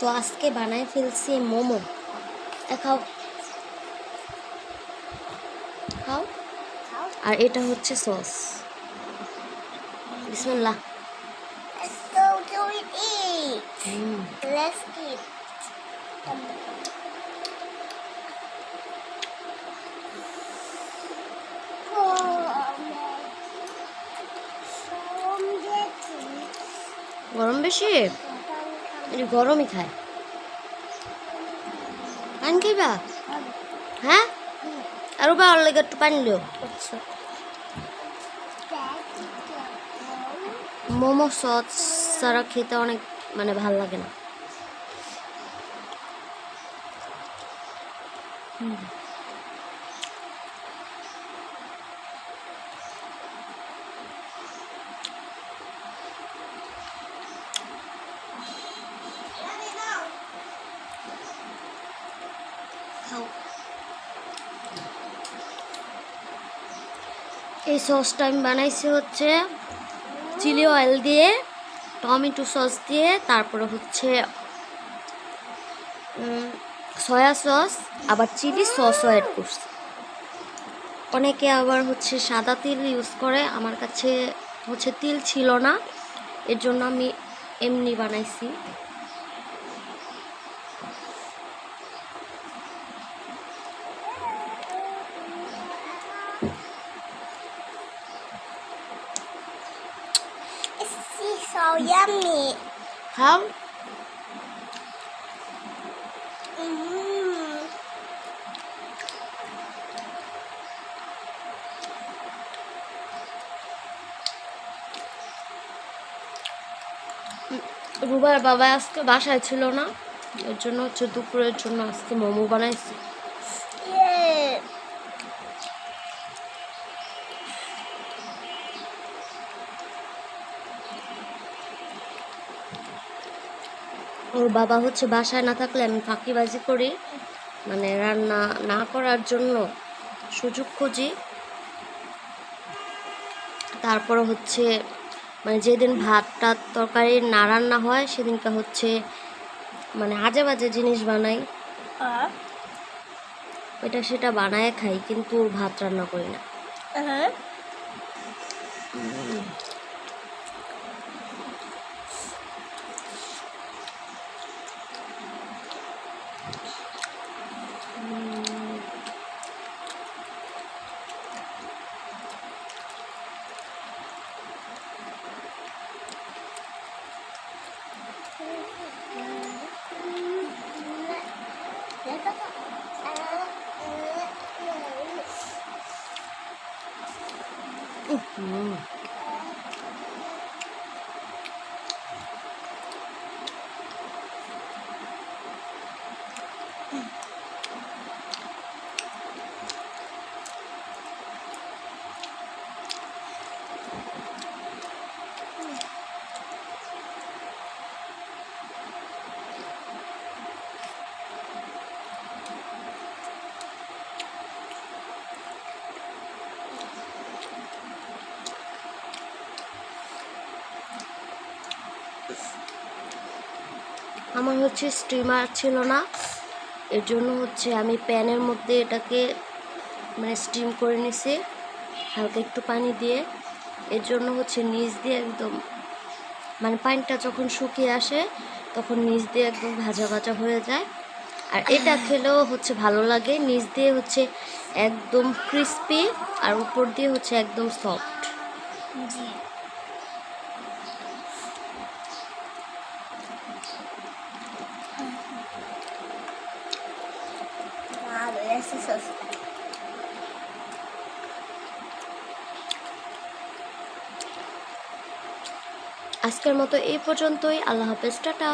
তো আজকে বানাই ফেলছি মোমো। খাও। খাও। আর এটা হচ্ছে সস। বিসমুল্লাহ. গরম বেশি? গরমই খায়। পানি খাইবা? হ্যাঁ? আরও বা ওর লেগে একটু পানি আচ্ছা মোমো সস ছাড়া খেতে অনেক মানে ভালো লাগে না। হুম। এই সসটা আমি বানাইছি হচ্ছে চিলি অয়েল দিয়ে, টমেটো সস দিয়ে, তারপরে হচ্ছে সয়া সস, আবার চিলি সসও অ্যাড করছি। অনেকে আবার হচ্ছে সাদা তিল ইউজ করে, আমার কাছে হচ্ছে তিল ছিল না, এর জন্য আমি এমনি বানাইছি। So yummy. খাও Mm. রুবার বাবা আজকে বাসায় ছিল না এর জন্য হচ্ছে দুপুরের জন্য আজকে মোমো বানাইছি ওর বাবা হচ্ছে বাসায় না থাকলে আমি ফাঁকিবাজি করি। মানে রান্না না করার জন্য সুযোগ খুঁজি। তারপর হচ্ছে মানে যেদিন ভাত টাত তরকারি না রান্না হয়, সেদিনকে হচ্ছে মানে আজে বাজে জিনিস বানাই। এটা সেটা বানায় খাই, কিন্তু ভাত রান্না করি না। 不服 আমার হচ্ছে স্টিমার ছিল না। এর জন্য হচ্ছে আমি প্যানের মধ্যে এটাকে মানে স্টিম করে নিছি, হালকা একটু পানি দিয়ে। এর জন্য হচ্ছে নিচ দিয়ে একদম মানে পানিটা যখন শুকিয়ে আসে, তখন নিচ দিয়ে একদম ভাজা ভাজা হয়ে যায়। আর এটা খেলেও হচ্ছে ভালো লাগে, নিচ দিয়ে হচ্ছে একদম ক্রিস্পি আর উপর দিয়ে হচ্ছে একদম সফট is so আজকের মতো এই পর্যন্তই। আল্লাহ হাফেজ টাটা।